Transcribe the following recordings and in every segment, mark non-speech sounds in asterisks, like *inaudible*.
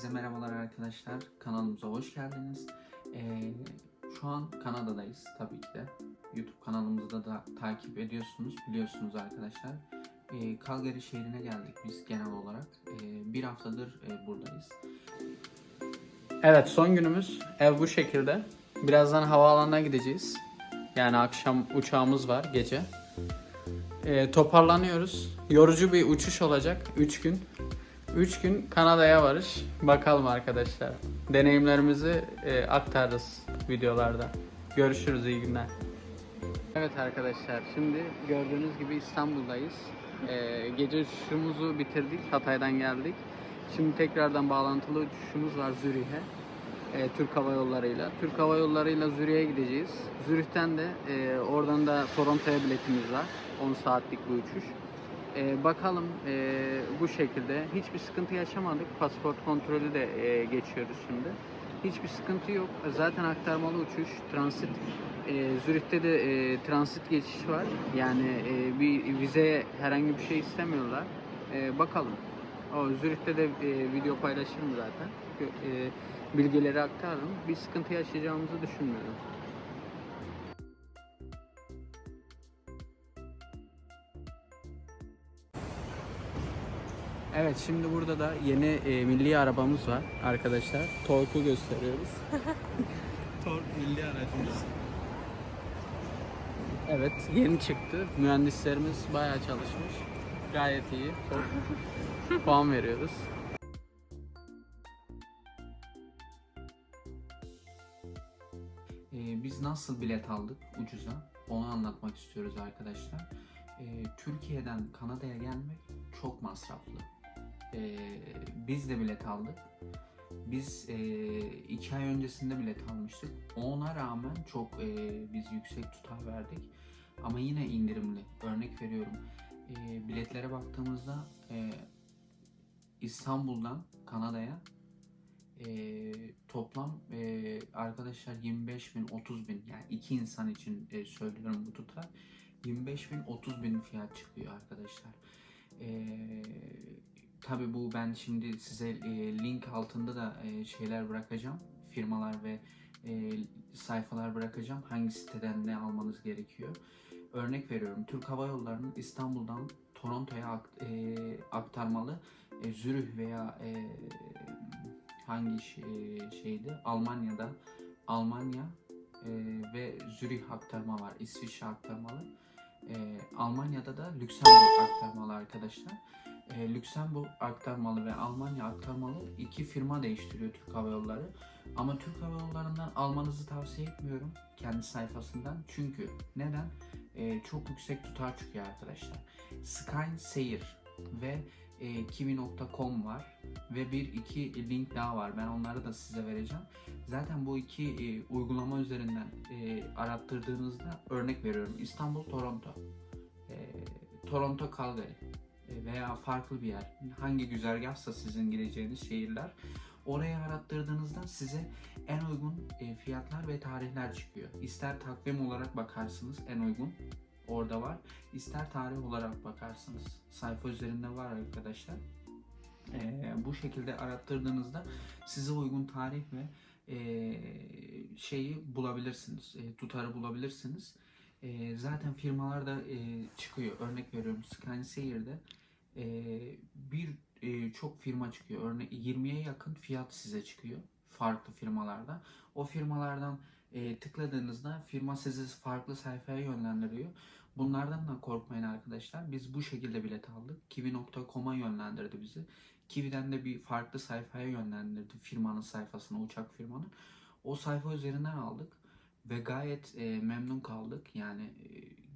Herkese merhabalar arkadaşlar. Kanalımıza hoş geldiniz. Ee, şu an Kanada'dayız tabii ki de. YouTube kanalımızda da takip ediyorsunuz, biliyorsunuz arkadaşlar. Ee, Calgary şehrine geldik biz genel olarak. Ee, bir haftadır e, buradayız. Evet son günümüz ev bu şekilde. Birazdan havaalanına gideceğiz. Yani akşam uçağımız var gece. Ee, toparlanıyoruz. Yorucu bir uçuş olacak 3 gün. 3 gün Kanada'ya varış. Bakalım arkadaşlar. Deneyimlerimizi e, aktarırız videolarda. Görüşürüz iyi günler. Evet arkadaşlar şimdi gördüğünüz gibi İstanbul'dayız. Ee, gece uçuşumuzu bitirdik. Hatay'dan geldik. Şimdi tekrardan bağlantılı uçuşumuz var Zürih'e. Ee, Türk Hava Yolları'yla. Türk Hava Yolları'yla Zürih'e gideceğiz. Zürih'ten de e, oradan da Toronto'ya biletimiz var. 10 saatlik bir uçuş. Ee, bakalım e, bu şekilde. Hiçbir sıkıntı yaşamadık. Pasaport kontrolü de e, geçiyoruz şimdi. Hiçbir sıkıntı yok. Zaten aktarmalı uçuş, transit. E, Zürih'te de e, transit geçiş var. Yani e, bir vize herhangi bir şey istemiyorlar. E, bakalım. O Zürih'te de e, video paylaşırım zaten. E, bilgileri aktarırım. Bir sıkıntı yaşayacağımızı düşünmüyorum. Evet şimdi burada da yeni e, milli arabamız var arkadaşlar. Torku gösteriyoruz. *laughs* Tork milli aracımız. Evet yeni çıktı. Mühendislerimiz bayağı çalışmış. Gayet iyi. *laughs* Puan veriyoruz. Ee, biz nasıl bilet aldık ucuza? Onu anlatmak istiyoruz arkadaşlar. Ee, Türkiye'den Kanada'ya gelmek çok masraflı. Ee, biz de bilet aldık. Biz e, iki ay öncesinde bilet almıştık. Ona rağmen çok e, biz yüksek tutar verdik. Ama yine indirimli. Örnek veriyorum. E, biletlere baktığımızda e, İstanbul'dan Kanada'ya e, toplam e, arkadaşlar 25 bin 30 bin yani iki insan için e, söylüyorum bu tutar 25 bin 30 bin fiyat çıkıyor arkadaşlar. E, Tabi bu ben şimdi size e, link altında da e, şeyler bırakacağım. Firmalar ve e, sayfalar bırakacağım. Hangi siteden ne almanız gerekiyor. Örnek veriyorum. Türk Hava Yolları'nın İstanbul'dan Toronto'ya e, aktarmalı e, Zürih veya e, hangi şey- şeydi? Almanya'da Almanya e, ve Zürih aktarma var. İsviçre aktarmalı. E, Almanya'da da Lüksemburg aktarmalı arkadaşlar e, Lüksemburg aktarmalı ve Almanya aktarmalı iki firma değiştiriyor Türk Hava Yolları. Ama Türk Hava Yolları'ndan almanızı tavsiye etmiyorum kendi sayfasından. Çünkü neden? E, çok yüksek tutar çıkıyor arkadaşlar. Sky Seyir ve e, kiwi.com var ve bir iki link daha var. Ben onları da size vereceğim. Zaten bu iki e, uygulama üzerinden e, arattırdığınızda örnek veriyorum. İstanbul Toronto, e, Toronto Calgary veya farklı bir yer. Hangi güzergahsa sizin gideceğiniz şehirler. Oraya arattırdığınızda size en uygun e, fiyatlar ve tarihler çıkıyor. İster takvim olarak bakarsınız en uygun orada var. İster tarih olarak bakarsınız. Sayfa üzerinde var arkadaşlar. Ee, bu şekilde arattırdığınızda size uygun tarih ve e, şeyi bulabilirsiniz. E, tutarı bulabilirsiniz. E, zaten firmalarda e, çıkıyor. Örnek veriyorum Skysail'de e, bir e, çok firma çıkıyor. Örnek 20'ye yakın fiyat size çıkıyor. Farklı firmalarda. O firmalardan e, tıkladığınızda firma sizi farklı sayfaya yönlendiriyor. Bunlardan da korkmayın arkadaşlar. Biz bu şekilde bilet aldık. Kiwi.com'a yönlendirdi bizi. Kiwi'den de bir farklı sayfaya yönlendirdi firmanın sayfasına, uçak firmanın. O sayfa üzerinden aldık ve gayet e, memnun kaldık. Yani e,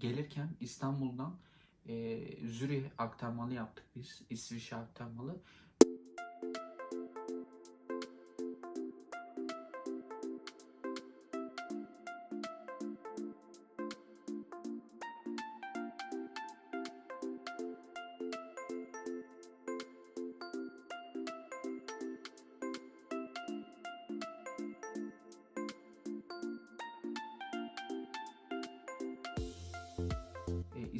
gelirken İstanbul'dan e, Zürih aktarmalı yaptık biz. İsviçre aktarmalı.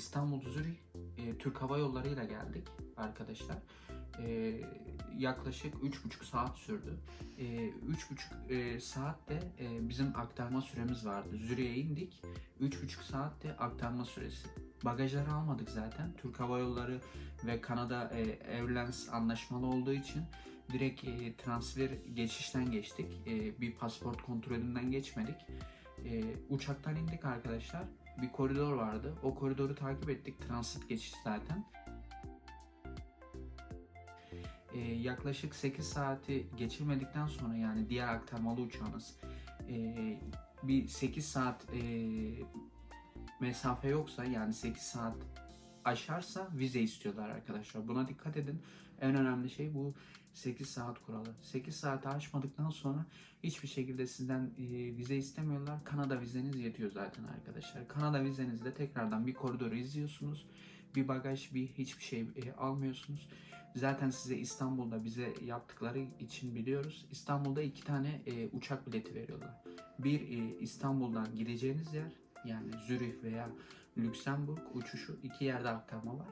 İstanbul Zürih e, Türk Hava Yolları ile geldik arkadaşlar. E, yaklaşık 3,5 saat sürdü. E, 3,5 e, saatte e, bizim aktarma süremiz vardı. Zürich'e indik. 3,5 saatte aktarma süresi. Bagajları almadık zaten. Türk Hava Yolları ve Kanada e, Airlines anlaşmalı olduğu için direkt e, transfer geçişten geçtik. E, bir pasport kontrolünden geçmedik. E, uçaktan indik arkadaşlar. Bir koridor vardı. O koridoru takip ettik. Transit geçiş zaten. E, yaklaşık 8 saati geçirmedikten sonra yani diğer aktarmalı uçağınız e, bir 8 saat e, mesafe yoksa yani 8 saat aşarsa vize istiyorlar arkadaşlar. Buna dikkat edin. En önemli şey bu 8 saat kuralı. 8 saati aşmadıktan sonra hiçbir şekilde sizden e, vize istemiyorlar. Kanada vizeniz yetiyor zaten arkadaşlar. Kanada vizenizde tekrardan bir koridoru izliyorsunuz. Bir bagaj, bir hiçbir şey e, almıyorsunuz. Zaten size İstanbul'da bize yaptıkları için biliyoruz. İstanbul'da iki tane e, uçak bileti veriyorlar. Bir e, İstanbul'dan gideceğiniz yer yani Zürih veya Lüksemburg uçuşu iki yerde aktarma var.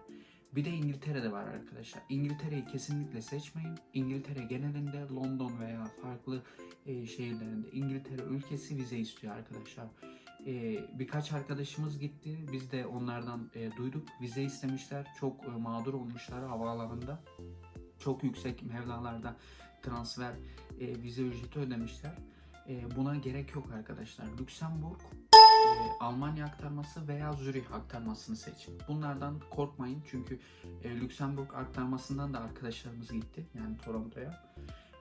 Bir de İngiltere'de var arkadaşlar. İngiltere'yi kesinlikle seçmeyin. İngiltere genelinde London veya farklı e, şehirlerinde İngiltere ülkesi vize istiyor arkadaşlar. E, birkaç arkadaşımız gitti. Biz de onlardan e, duyduk. Vize istemişler. Çok e, mağdur olmuşlar havaalanında. Çok yüksek mevlalarda transfer e, vize ücreti ödemişler. E, buna gerek yok arkadaşlar. Lüksemburg Almanya aktarması veya Zürih aktarmasını seçin. Bunlardan korkmayın çünkü e, Lüksemburg aktarmasından da arkadaşlarımız gitti yani Toronto'ya.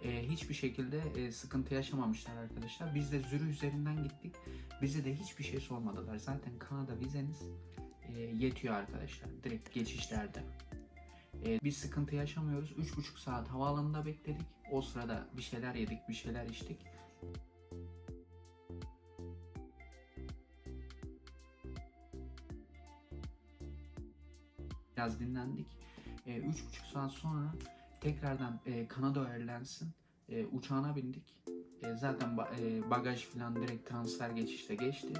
E, hiçbir şekilde e, sıkıntı yaşamamışlar arkadaşlar. Biz de Zürih üzerinden gittik. Bize de hiçbir şey sormadılar. Zaten Kanada vizeniz e, yetiyor arkadaşlar direkt geçişlerde. E, biz sıkıntı yaşamıyoruz. 3,5 saat havaalanında bekledik. O sırada bir şeyler yedik, bir şeyler içtik. Biraz dinlendik. E, üç buçuk saat sonra tekrardan e, Kanada Airlines'ın e, uçağına bindik. E, zaten ba- e, bagaj falan direkt transfer geçişte geçti.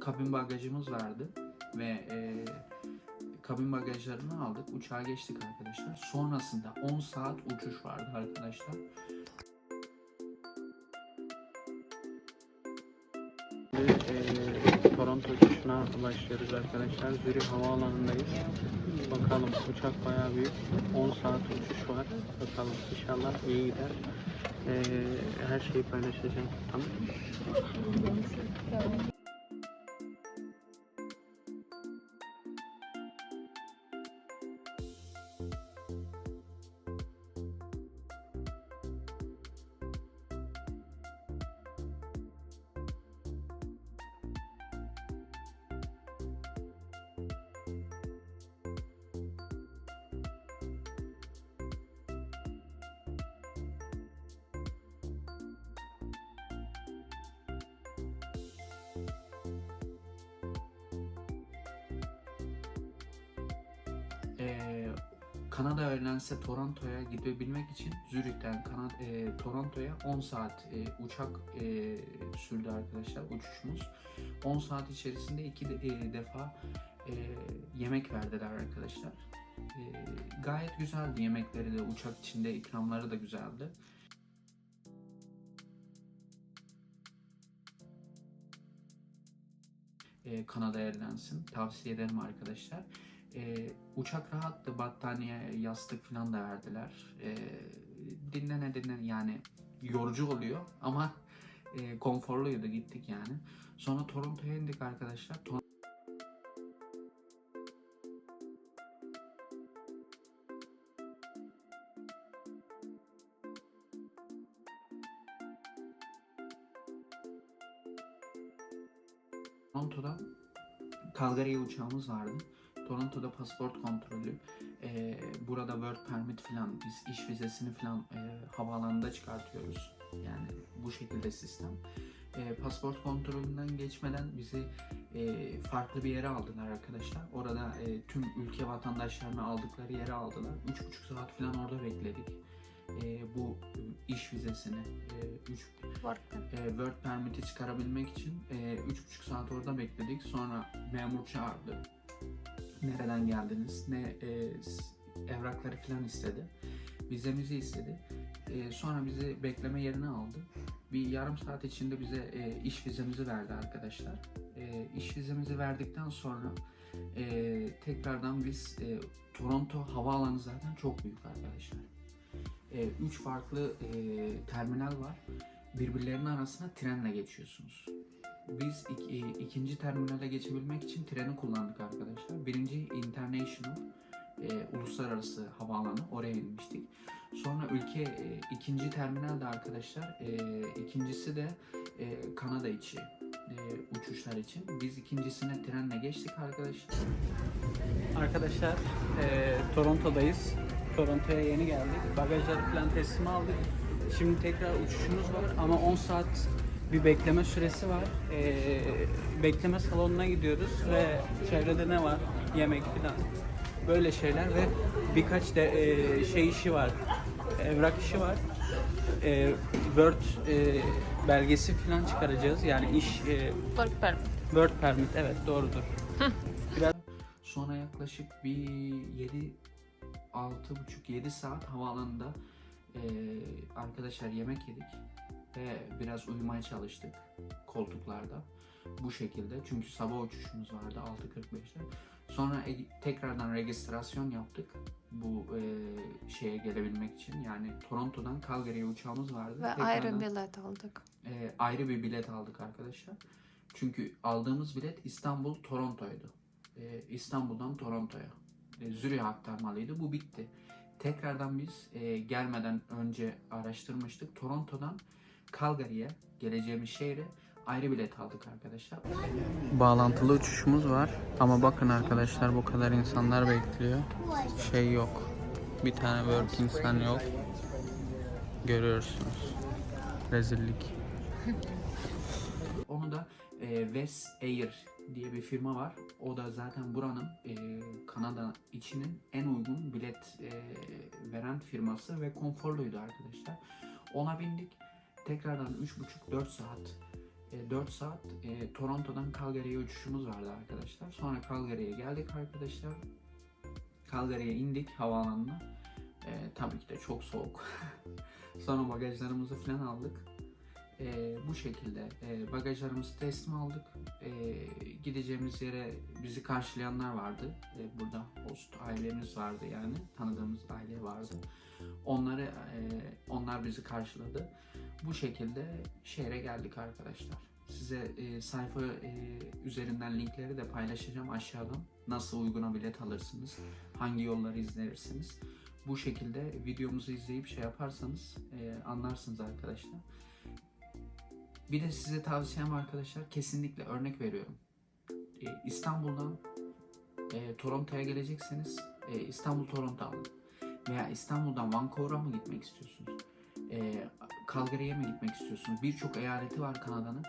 Kabin bagajımız vardı ve e, kabin bagajlarını aldık. Uçağa geçtik arkadaşlar. Sonrasında 10 saat uçuş vardı arkadaşlar. Ee, Toronto uçuşuna başlıyoruz arkadaşlar. Zürih Havaalanı'ndayız. Bakalım uçak bayağı büyük. 10 saat uçuş var. Bakalım inşallah iyi gider. Ee, her şeyi paylaşacağım. Tamam Ee, Kanada Airlines'e Toronto'ya gidebilmek için Zürih'ten Kanada, e, Toronto'ya 10 saat e, uçak e, sürdü arkadaşlar uçuşumuz. 10 saat içerisinde iki de- e, defa e, yemek verdiler arkadaşlar. E, gayet güzeldi yemekleri de uçak içinde ikramları da güzeldi. E, Kanada Airlines'in tavsiye ederim arkadaşlar. E, uçak rahattı, battaniye, yastık falan da verdiler. E, dinlene dinlene yani yorucu oluyor ama e, konforluydu gittik yani. Sonra Toronto'ya indik arkadaşlar. Tor- Toronto'da Calgary'ye uçağımız vardı. Toronto'da pasaport kontrolü, e, burada work permit falan, biz iş vizesini falan e, havaalanında çıkartıyoruz. Yani bu şekilde sistem. E, pasaport kontrolünden geçmeden bizi e, farklı bir yere aldılar arkadaşlar. Orada e, tüm ülke vatandaşlarını aldıkları yere aldılar. 3,5 saat falan orada bekledik. E, bu iş vizesini, e, üç, e, work permit'i çıkarabilmek için e, üç buçuk saat orada bekledik. Sonra memur çağırdı. Nereden geldiniz? Ne e, evrakları falan istedi. Vizemizi istedi. E, sonra bizi bekleme yerine aldı. Bir yarım saat içinde bize e, iş vizemizi verdi arkadaşlar. E, iş vizemizi verdikten sonra e, tekrardan biz e, Toronto havaalanı zaten çok büyük arkadaşlar. E, üç farklı e, terminal var. Birbirlerinin arasına trenle geçiyorsunuz. Biz ik- e, ikinci terminale geçebilmek için treni kullandık arkadaşlar. Birinci International e, uluslararası havaalanı oraya inmiştik. Sonra ülke e, ikinci terminalde arkadaşlar. E, ikincisi de e, Kanada içi e, uçuşlar için. Biz ikincisine trenle geçtik arkadaşlar. Arkadaşlar eee, Toronto'dayız. Toronto'ya yeni geldik. Bagajları falan teslim aldık. Şimdi tekrar uçuşumuz var ama 10 saat bir bekleme süresi var. Eee, bekleme salonuna gidiyoruz ve çevrede ne var? Yemek falan. Böyle şeyler ve birkaç de eee, şey işi var. Evrak işi var. Eee Word eee, belgesi falan çıkaracağız. Yani iş eee, Work permit. Word permit evet doğrudur. Sonra yaklaşık bir 7 6,5-7 saat havaalanında eee, arkadaşlar yemek yedik ve biraz uyumaya çalıştık koltuklarda. Bu şekilde çünkü sabah uçuşumuz vardı 6.45'te. Sonra e- tekrardan registrasyon yaptık bu eee, şeye gelebilmek için. Yani Toronto'dan Calgary'ye uçağımız vardı. Ve Tekrardan- ayrı bilet aldık. e, ayrı bir bilet aldık arkadaşlar. Çünkü aldığımız bilet İstanbul Toronto'ydu. E, İstanbul'dan Toronto'ya. E, Zürih'e aktarmalıydı. Bu bitti. Tekrardan biz e, gelmeden önce araştırmıştık. Toronto'dan Calgary'ye geleceğimiz şehre ayrı bilet aldık arkadaşlar. Bağlantılı uçuşumuz var ama bakın arkadaşlar bu kadar insanlar bekliyor. Şey yok. Bir tane work insan yok. Görüyorsunuz. Rezillik. *laughs* Onu da e, West Air diye bir firma var. O da zaten buranın e, Kanada içinin en uygun bilet e, veren firması ve konforluydu arkadaşlar. Ona bindik. Tekrardan 3,5-4 saat e, 4 saat e, Toronto'dan Calgary'ye uçuşumuz vardı arkadaşlar. Sonra Calgary'ye geldik arkadaşlar. Calgary'ye indik havaalanına. E, tabii ki de çok soğuk. *laughs* Sonra bagajlarımızı falan aldık. Ee, bu şekilde e, bagajlarımızı teslim aldık. Ee, gideceğimiz yere bizi karşılayanlar vardı. Ee, burada host ailemiz vardı yani tanıdığımız aile vardı. Onları e, onlar bizi karşıladı. Bu şekilde şehre geldik arkadaşlar. Size e, sayfa e, üzerinden linkleri de paylaşacağım aşağıdan. Nasıl uyguna bilet alırsınız, hangi yolları izlersiniz. Bu şekilde videomuzu izleyip şey yaparsanız e, anlarsınız arkadaşlar. Bir de size tavsiyem arkadaşlar kesinlikle örnek veriyorum. Ee, İstanbul'dan e, Toronto'ya gelecekseniz e, İstanbul Toronto alın. Veya İstanbul'dan Vancouver'a mı gitmek istiyorsunuz? E, Calgary'ye mi gitmek istiyorsunuz? Birçok eyaleti var Kanada'nın.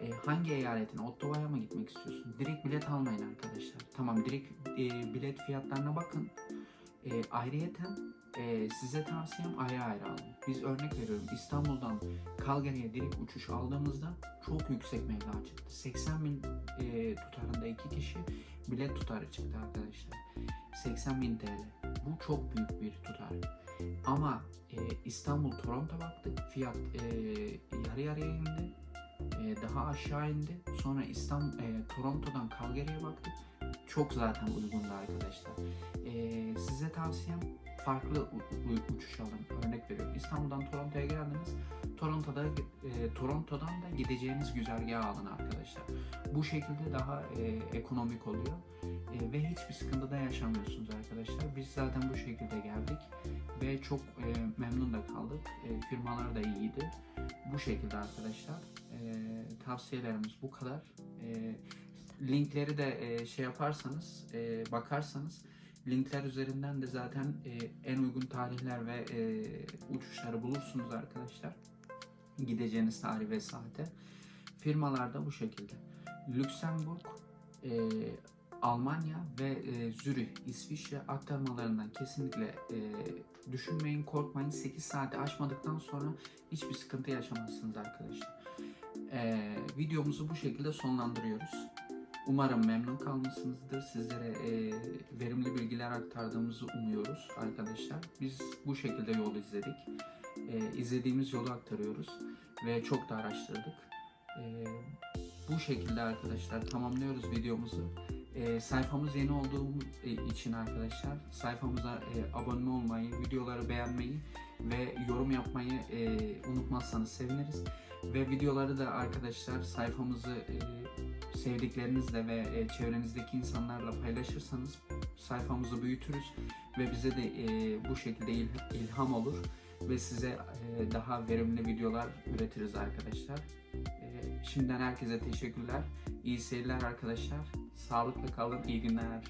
E, hangi eyaletin? Ottawa'ya mı gitmek istiyorsunuz? Direkt bilet almayın arkadaşlar. Tamam direkt e, bilet fiyatlarına bakın. E, ayrıyeten e, size tavsiyem ayrı ayrı alın. Biz örnek veriyorum İstanbul'dan Calgary'e direkt uçuş aldığımızda çok yüksek meblağ çıktı. 80 bin e, tutarında iki kişi bilet tutarı çıktı arkadaşlar. 80 bin TL. Bu çok büyük bir tutar. Ama e, İstanbul Toronto baktık fiyat e, yarı yarıya indi. E, daha aşağı indi. Sonra İstanbul e, Toronto'dan Calgary'e baktık. Çok zaten uygundu arkadaşlar. E, size tavsiyem farklı uçuş alın. Örnek veriyorum. İstanbul'dan Toronto'ya geldiniz. Toronto'da e, Toronto'dan da gideceğiniz güzergahı alın arkadaşlar. Bu şekilde daha e, ekonomik oluyor E, ve hiçbir sıkıntı da yaşamıyorsunuz arkadaşlar. Biz zaten bu şekilde geldik ve çok e, memnun da kaldık. E, firmalar da iyiydi. Bu şekilde arkadaşlar. E, tavsiyelerimiz bu kadar. E, linkleri de e, şey yaparsanız, e, bakarsanız linkler üzerinden de zaten e, en uygun tarihler ve e, uçuşları bulursunuz arkadaşlar. Gideceğiniz tarih ve saate. Firmalar da bu şekilde. Lüksemburg, e, Almanya ve e, Zürih, İsviçre aktarmalarından kesinlikle e, düşünmeyin, korkmayın. 8 saati aşmadıktan sonra hiçbir sıkıntı yaşamazsınız arkadaşlar. E, videomuzu bu şekilde sonlandırıyoruz. Umarım memnun kalmışsınızdır. Sizlere e, verimli bilgiler aktardığımızı umuyoruz arkadaşlar. Biz bu şekilde yol izledik. E, izlediğimiz yolu aktarıyoruz ve çok da araştırdık. E, bu şekilde arkadaşlar tamamlıyoruz videomuzu. E, sayfamız yeni olduğu için arkadaşlar sayfamıza e, abone olmayı, videoları beğenmeyi ve yorum yapmayı e, unutmazsanız seviniriz. Ve videoları da arkadaşlar sayfamızı e, sevdiklerinizle ve e, çevrenizdeki insanlarla paylaşırsanız sayfamızı büyütürüz ve bize de e, bu şekilde il- ilham olur ve size e, daha verimli videolar üretiriz arkadaşlar. E, şimdiden herkese teşekkürler. İyi seyirler arkadaşlar. Sağlıklı kalın. iyi günler.